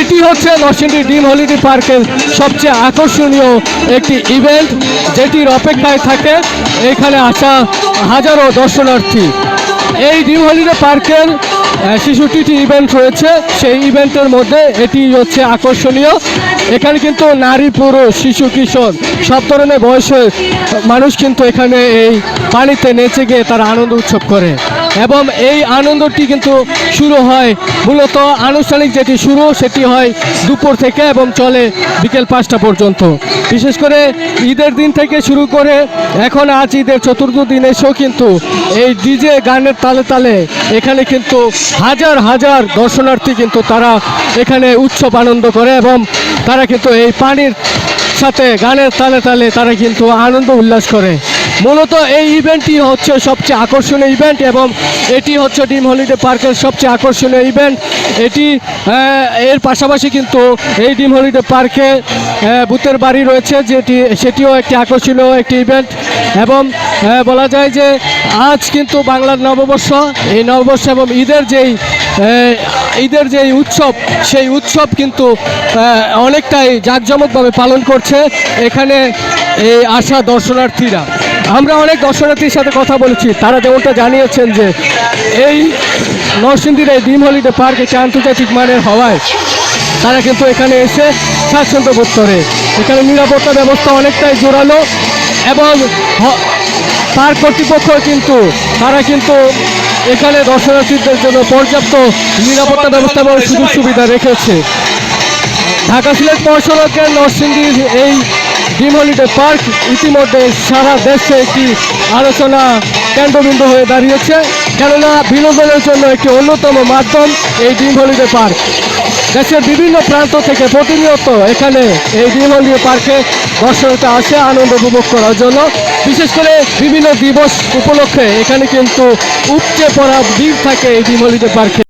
এটি হচ্ছে নরসিংদী ডিম হলিডে পার্কের সবচেয়ে আকর্ষণীয় একটি ইভেন্ট যেটির অপেক্ষায় থাকে এখানে আসা হাজারো দর্শনার্থী। এই ডিম হলিডে পার্কের আহ, শিশু টিটি ইভেন্ট রয়েছে সেই ইভেন্টের মধ্যে এটি হচ্ছে আকর্ষণীয়। এখানে কিন্তু নারী পুরুষ শিশু কিশোর সব ধরনের বয়সের মানুষ কিন্তু এখানে এই পানিতে নেচে গিয়ে তারা আনন্দ উৎসব করে। এবং এই আনন্দটি কিন্তু শুরু হয় মূলত আনুষ্ঠানিক যেটি শুরু, সেটি হয় দুপুর থেকে এবং চলে বিকেল পাঁচটা পর্যন্ত। বিশেষ করে ঈদের দিন থেকে শুরু করে এখন আজ ঈদের চতুর্থ দিন এসেও কিন্তু এই ডিজে গানের তালে তালে এখানে কিন্তু হাজার হাজার দর্শনার্থী কিন্তু তারা এখানে উৎসব আনন্দ করে এবং তারা কিন্তু এই পানির সাথে গানের তালে তালে তারা কিন্তু আনন্দ উল্লাস করে। মূলত এই ইভেন্টটি হচ্ছে সবচেয়ে আকর্ষণীয় ইভেন্ট এবং এটি হচ্ছে ডিম হলিডে পার্কের সবচেয়ে আকর্ষণীয় ইভেন্ট এটি এর পাশাপাশি কিন্তু এই ডিম হলিডে পার্কে ভূতের বাড়ি রয়েছে যেটি, সেটিও একটি আকর্ষণীয় একটি ইভেন্ট এবং বলা যায় যে আজ কিন্তু বাংলার নববর্ষ, এই নববর্ষ এবং ঈদের যেই ঈদের যেই উৎসব, সেই উৎসব কিন্তু অনেকটাই জাঁকজমকভাবে পালন করছে এখানে এই আসা দর্শনার্থীরা। আমরা অনেক দর্শনার্থীর সাথে কথা বলেছি, তারা যেমনটা জানিয়েছেন যে এই নরসিংদীর এই ডিম হলিডে পার্ক একটি আন্তর্জাতিক মানের হওয়ায় তারা কিন্তু এখানে এসে স্বাচ্ছন্দ্য বোধ করে। এখানে নিরাপত্তা ব্যবস্থা অনেকটাই জোরালো এবং পার্ক কর্তৃপক্ষ কিন্তু, তারা কিন্তু এখানে দর্শনার্থীদের জন্য পর্যাপ্ত নিরাপত্তা ব্যবস্থা এবং সুযোগ সুবিধা রেখেছে। ঢাকা সিলেট মহাসড়কের নরসিংদীর এই ডিম হলিডে পার্ক ইতিমধ্যে সারা দেশে একটি আলোচনা কেন্দ্রবিন্দু হয়ে দাঁড়িয়েছে। কেননা বিনোদনের জন্য একটি অন্যতম মাধ্যম এই ডিম হলিডে পার্ক। দেশের বিভিন্ন প্রান্ত থেকে প্রতিনিয়ত এখানে এই ডিম হলিডে পার্কে দর্শকরা আসে, আনন্দ উপভোগ করার জন্য। বিশেষ করে বিভিন্ন দিবস উপলক্ষে এখানে কিন্তু উপচে পড়া ভিড় থাকে এই ডিম হলিডে পার্কে।